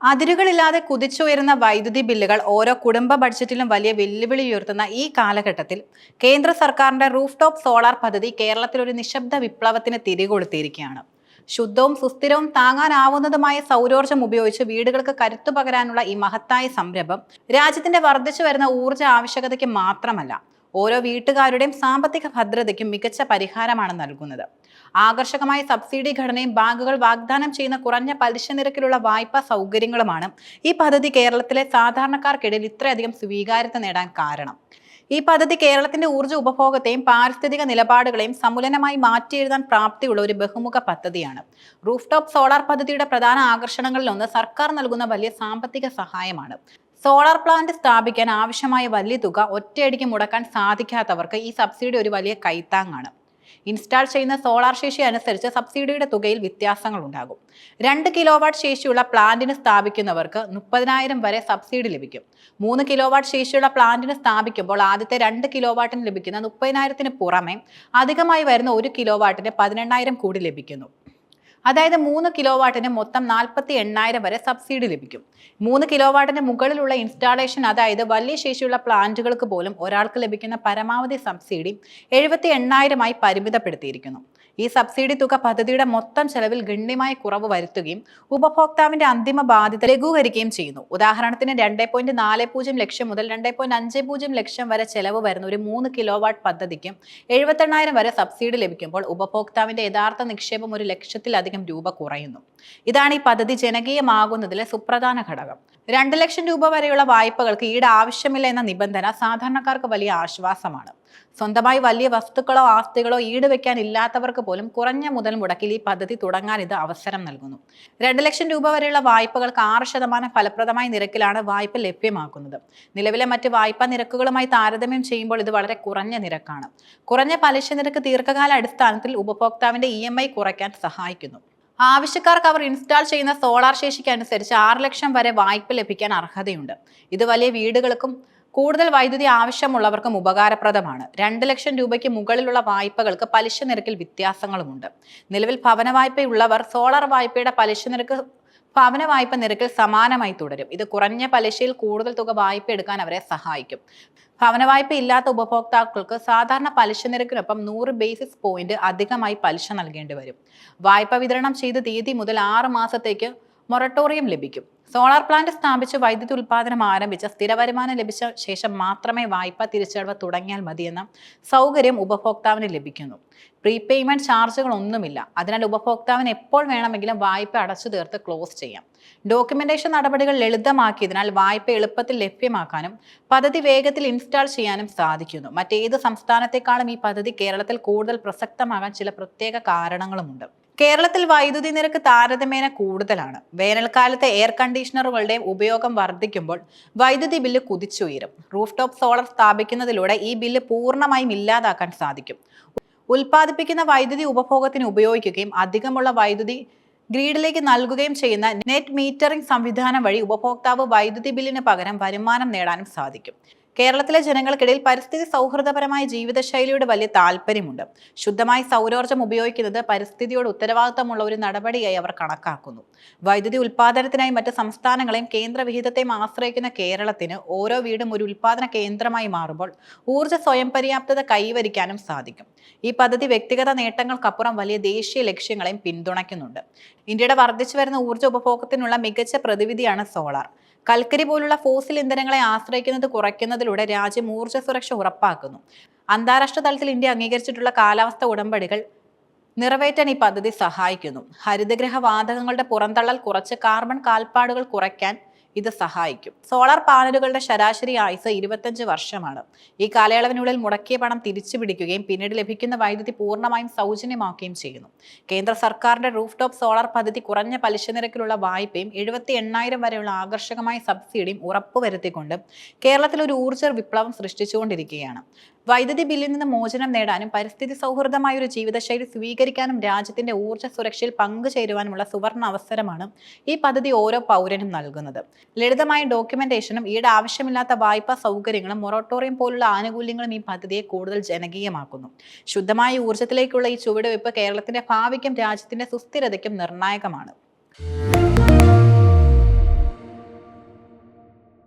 അതിരുകളില്ലാതെ കുതിച്ചുയരുന്ന വൈദ്യുതി ബില്ലുകൾ ഓരോ കുടുംബ ബഡ്ജറ്റിലും വലിയ വെല്ലുവിളി ഉയർത്തുന്ന ഈ കാലഘട്ടത്തിൽ കേന്ദ്ര സർക്കാരിന്റെ റൂഫ് ടോപ്പ് സോളാർ പദ്ധതി കേരളത്തിൽ ഒരു നിശബ്ദ വിപ്ലവത്തിന് തിരികൊളുത്തിയിരിക്കുകയാണ് ശുദ്ധവും സുസ്ഥിരവും താങ്ങാനാവുന്നതുമായ സൗരോർജം ഉപയോഗിച്ച് വീടുകൾക്ക് കരുത്തു പകരാനുള്ള ഈ മഹത്തായ സംരംഭം രാജ്യത്തിന്റെ വർദ്ധിച്ചു വരുന്ന ഊർജ ആവശ്യകതയ്ക്ക് മാത്രമല്ല ഓരോ വീട്ടുകാരുടെയും സാമ്പത്തിക ഭദ്രതയ്ക്കും മികച്ച പരിഹാരമാണ് നൽകുന്നത്. ആകർഷകമായ സബ്സിഡി ഘടനയും ബാങ്കുകൾ വാഗ്ദാനം ചെയ്യുന്ന കുറഞ്ഞ പലിശ നിരക്കിലുള്ള വായ്പാ സൗകര്യങ്ങളുമാണ് ഈ പദ്ധതി കേരളത്തിലെ സാധാരണക്കാർക്കിടയിൽ ഇത്രയധികം സ്വീകാര്യത നേടാൻ കാരണം. ഈ പദ്ധതി കേരളത്തിന്റെ ഊർജ ഉപഭോഗത്തെയും പാരിസ്ഥിതിക നിലപാടുകളെയും സമുലനമായി മാറ്റിയെഴുതാൻ പ്രാപ്തിയുള്ള ഒരു ബഹുമുഖ പദ്ധതിയാണ്. റൂഫ് ടോപ്പ് സോളാർ പദ്ധതിയുടെ പ്രധാന ആകർഷണങ്ങളിലൊന്ന് സർക്കാർ നൽകുന്ന വലിയ സാമ്പത്തിക സഹായമാണ്. സോളാർ പ്ലാന്റ് സ്ഥാപിക്കാൻ ആവശ്യമായ വലിയ തുക ഒറ്റയടിക്ക് മുടക്കാൻ സാധിക്കാത്തവർക്ക് ഈ സബ്സിഡി ഒരു വലിയ കൈത്താങ്ങാണ്. ഇൻസ്റ്റാൾ ചെയ്യുന്ന സോളാർ ശേഷി അനുസരിച്ച് സബ്സിഡിയുടെ തുകയിൽ വ്യത്യാസങ്ങൾ ഉണ്ടാകും. രണ്ട് കിലോവാട്ട് ശേഷിയുള്ള പ്ലാന്റിന് സ്ഥാപിക്കുന്നവർക്ക് മുപ്പതിനായിരം വരെ സബ്സിഡി ലഭിക്കും. മൂന്ന് കിലോവാട്ട് ശേഷിയുള്ള പ്ലാന്റിന് സ്ഥാപിക്കുമ്പോൾ ആദ്യത്തെ രണ്ട് കിലോവാട്ടിന് ലഭിക്കുന്ന മുപ്പതിനായിരത്തിന് പുറമെ അധികമായി വരുന്ന ഒരു കിലോവാട്ടിന് പതിനെണ്ണായിരം കൂടി ലഭിക്കുന്നു. അതായത് മൂന്ന് കിലോ വാട്ടിന് മൊത്തം നാൽപ്പത്തി എണ്ണായിരം വരെ സബ്സിഡി ലഭിക്കും. മൂന്ന് കിലോ വാട്ടിന് മുകളിലുള്ള ഇൻസ്റ്റാളേഷൻ അതായത് വലിയ ശേഷിയുള്ള പ്ലാന്റുകൾക്ക് പോലും ഒരാൾക്ക് ലഭിക്കുന്ന പരമാവധി സബ്സിഡി എഴുപത്തി എണ്ണായിരമായി പരിമിതപ്പെടുത്തിയിരിക്കുന്നു. ഈ സബ്സിഡി തുക പദ്ധതിയുടെ മൊത്തം ചെലവിൽ ഗണ്യമായ കുറവ് വരുത്തുകയും ഉപഭോക്താവിന്റെ അന്തിമ ബാധ്യത ലഘൂകരിക്കുകയും ചെയ്യുന്നു. ഉദാഹരണത്തിന് രണ്ട് പോയിന്റ് നാല് പൂജ്യം ലക്ഷം മുതൽ രണ്ട് പോയിന്റ് അഞ്ച് പൂജ്യം ലക്ഷം വരെ ചെലവ് വരുന്ന ഒരു മൂന്ന് കിലോ വാട്ട് പദ്ധതിക്കും എഴുപത്തെണ്ണായിരം വരെ സബ്സിഡി ലഭിക്കുമ്പോൾ ഉപഭോക്താവിന്റെ യഥാർത്ഥ നിക്ഷേപം ഒരു ലക്ഷത്തിലധികം രൂപ കുറയുന്നു. ഇതാണ് ഈ പദ്ധതി ജനകീയമാകുന്നതിലെ സുപ്രധാന ഘടകം. രണ്ട് ലക്ഷം രൂപ വരെയുള്ള വായ്പകൾക്ക് ഈട് ആവശ്യമില്ല എന്ന നിബന്ധന സാധാരണക്കാർക്ക് വലിയ ആശ്വാസമാണ്. സ്വന്തമായി വലിയ വസ്തുക്കളോ ആസ്തികളോ ഈട് വെക്കാൻ ഇല്ലാത്തവർക്ക് പോലും കുറഞ്ഞ മുതൽ മുടക്കിൽ ഈ പദ്ധതി തുടങ്ങാൻ ഇത് അവസരം നൽകുന്നു. രണ്ട് ലക്ഷം രൂപ വരെയുള്ള വായ്പകൾക്ക് ആറ് ശതമാനം ഫലപ്രദമായ നിരക്കിലാണ് വായ്പ ലഭ്യമാക്കുന്നത്. നിലവിലെ മറ്റ് വായ്പാ നിരക്കുകളുമായി താരതമ്യം ചെയ്യുമ്പോൾ ഇത് വളരെ കുറഞ്ഞ നിരക്കാണ്. കുറഞ്ഞ പലിശ നിരക്ക് ദീർഘകാല അടിസ്ഥാനത്തിൽ ഉപഭോക്താവിന്റെ ഇ കുറയ്ക്കാൻ സഹായിക്കുന്നു. ആവശ്യക്കാർക്ക് അവർ ഇൻസ്റ്റാൾ ചെയ്യുന്ന സോളാർ ശേഷിക്ക് അനുസരിച്ച് ആറ് ലക്ഷം വരെ വായ്പ ലഭിക്കാൻ അർഹതയുണ്ട്. ഇത് വലിയ വീടുകൾക്കും കൂടുതൽ വൈദ്യുതി ആവശ്യമുള്ളവർക്കും ഉപകാരപ്രദമാണ്. രണ്ട് ലക്ഷം രൂപയ്ക്ക് മുകളിലുള്ള വായ്പകൾക്ക് പലിശ നിരക്കിൽ വ്യത്യാസങ്ങളുമുണ്ട്. നിലവിൽ ഭവന വായ്പയുള്ളവർ സോളാർ വായ്പയുടെ പലിശ നിരക്ക് ഭവന വായ്പ നിരക്കിൽ സമാനമായി തുടരും. ഇത് കുറഞ്ഞ പലിശയിൽ കൂടുതൽ തുക വായ്പ എടുക്കാൻ അവരെ സഹായിക്കും. ഭവന വായ്പ ഇല്ലാത്ത ഉപഭോക്താക്കൾക്ക് സാധാരണ പലിശ നിരക്കിനൊപ്പം നൂറ് ബേസിസ് പോയിന്റ് അധികമായി പലിശ നൽകേണ്ടി വരും. വായ്പ വിതരണം ചെയ്ത തീയതി മുതൽ ആറ് മാസത്തേക്ക് മൊറട്ടോറിയം ലഭിക്കും. സോളാർ പ്ലാന്റ് സ്ഥാപിച്ച് വൈദ്യുതി ഉൽപ്പാദനം ആരംഭിച്ച സ്ഥിര വരുമാനം ലഭിച്ച ശേഷം മാത്രമേ വായ്പ തിരിച്ചടവ് തുടങ്ങിയാൽ മതിയെന്ന സൗകര്യം ഉപഭോക്താവിന് ലഭിക്കുന്നു. പ്രീപേയ്മെന്റ് ചാർജുകൾ ഒന്നുമില്ല അതിനാൽ ഉപഭോക്താവിന് എപ്പോൾ വേണമെങ്കിലും വായ്പ അടച്ചു തീർത്ത് ക്ലോസ് ചെയ്യാം. ഡോക്യുമെന്റേഷൻ നടപടികൾ ലളിതമാക്കിയതിനാൽ വായ്പ എളുപ്പത്തിൽ ലഭ്യമാക്കാനും പദ്ധതി വേഗത്തിൽ ഇൻസ്റ്റാൾ ചെയ്യാനും സാധിക്കുന്നു. മറ്റേത് സംസ്ഥാനത്തെക്കാളും ഈ പദ്ധതി കേരളത്തിൽ കൂടുതൽ പ്രസക്തമാകാൻ ചില പ്രത്യേക കാരണങ്ങളുമുണ്ട്. കേരളത്തിൽ വൈദ്യുതി നിരക്ക് താരതമ്യേന കൂടുതലാണ്. വേനൽക്കാലത്തെ എയർ കണ്ടീഷണറുകളുടെ ഉപയോഗം വർദ്ധിക്കുമ്പോൾ വൈദ്യുതി ബില്ല് കുതിച്ചുയരും. റൂഫ് ടോപ്പ് സോളർ സ്ഥാപിക്കുന്നതിലൂടെ ഈ ബില്ല് പൂർണമായും ഇല്ലാതാക്കാൻ സാധിക്കും. ഉൽപ്പാദിപ്പിക്കുന്ന വൈദ്യുതി ഉപഭോഗത്തിന് ഉപയോഗിക്കുകയും അധികമുള്ള വൈദ്യുതി ഗ്രീഡിലേക്ക് നൽകുകയും ചെയ്യുന്ന നെറ്റ് മീറ്ററിംഗ് സംവിധാനം വഴി ഉപഭോക്താവ് വൈദ്യുതി ബില്ലിന് പകരം വരുമാനം നേടാനും സാധിക്കും. കേരളത്തിലെ ജനങ്ങൾക്കിടയിൽ പരിസ്ഥിതി സൗഹൃദപരമായ ജീവിതശൈലിയുടെ വലിയ താല്പര്യമുണ്ട്. ശുദ്ധമായി സൗരോർജം ഉപയോഗിക്കുന്നത് പരിസ്ഥിതിയോട് ഉത്തരവാദിത്തമുള്ള ഒരു നടപടിയായി അവർ കണക്കാക്കുന്നു. വൈദ്യുതി ഉൽപാദനത്തിനായി മറ്റ് സംസ്ഥാനങ്ങളെയും കേന്ദ്ര വിഹിതത്തെയും ആശ്രയിക്കുന്ന കേരളത്തിന് ഓരോ വീടും ഒരു ഉൽപാദന കേന്ദ്രമായി മാറുമ്പോൾ ഊർജ സ്വയം പര്യാപ്തത കൈവരിക്കാനും സാധിക്കും. ഈ പദ്ധതി വ്യക്തിഗത നേട്ടങ്ങൾക്കപ്പുറം വലിയ ദേശീയ ലക്ഷ്യങ്ങളെയും പിന്തുണയ്ക്കുന്നുണ്ട്. ഇന്ത്യയുടെ വർദ്ധിച്ചു വരുന്ന ഊർജ ഉപഭോഗത്തിനുള്ള മികച്ച പ്രതിവിധിയാണ് സോളാർ. കൽക്കരി പോലുള്ള ഫോസിൽ ഇന്ധനങ്ങളെ ആശ്രയിക്കുന്നത് കുറയ്ക്കുന്നതിലൂടെ രാജ്യം ഊർജ സുരക്ഷ ഉറപ്പാക്കുന്നു. അന്താരാഷ്ട്ര തലത്തിൽ ഇന്ത്യ അംഗീകരിച്ചിട്ടുള്ള കാലാവസ്ഥ ഉടമ്പടികൾ നിറവേറ്റാൻ ഈ പദ്ധതി സഹായിക്കുന്നു. ഹരിതഗ്രഹ വാതകങ്ങളുടെ പുറന്തള്ളൽ കുറച്ച് കാർബൺ കാൽപ്പാടുകൾ കുറയ്ക്കാൻ ഇത് സഹായിക്കും. സോളാർ പാനലുകളുടെ ശരാശരി ആയുസ് ഇരുപത്തഞ്ച് വർഷമാണ്. ഈ കാലയളവിനുള്ളിൽ മുടക്കിയ പണം തിരിച്ചു പിടിക്കുകയും പിന്നീട് ലഭിക്കുന്ന വൈദ്യുതി പൂർണമായും സൗജന്യമാക്കുകയും ചെയ്യുന്നു. കേന്ദ്ര സർക്കാരിന്റെ റൂഫ് ടോപ്പ് സോളാർ പദ്ധതി കുറഞ്ഞ പലിശ നിരക്കിലുള്ള വായ്പയും എഴുപത്തി എണ്ണായിരം വരെയുള്ള ആകർഷകമായ സബ്സിഡിയും ഉറപ്പുവരുത്തിക്കൊണ്ട് കേരളത്തിൽ ഒരു ഊർജ വിപ്ലവം സൃഷ്ടിച്ചുകൊണ്ടിരിക്കുകയാണ്. വൈദ്യുതി ബില്ലിൽ നിന്ന് മോചനം നേടാനും പരിസ്ഥിതി സൗഹൃദമായ ഒരു ജീവിതശൈലി സ്വീകരിക്കാനും രാജ്യത്തിന്റെ ഊർജ സുരക്ഷയിൽ പങ്കുചേരുവാനുമുള്ള സുവർണ അവസരമാണ് ഈ പദ്ധതി ഓരോ പൗരനും നൽകുന്നത്. ലളിതമായ ഡോക്യുമെന്റേഷനും ഈട് ആവശ്യമില്ലാത്ത വായ്പാ സൗകര്യങ്ങളും മൊറട്ടോറിയം പോലുള്ള ആനുകൂല്യങ്ങളും ഈ പദ്ധതിയെ കൂടുതൽ ജനകീയമാക്കുന്നു. ശുദ്ധമായ ഊർജത്തിലേക്കുള്ള ഈ ചുവടുവയ്പ് കേരളത്തിന്റെ ഭാവിക്കും രാജ്യത്തിന്റെ സുസ്ഥിരതയ്ക്കും നിർണായകമാണ്.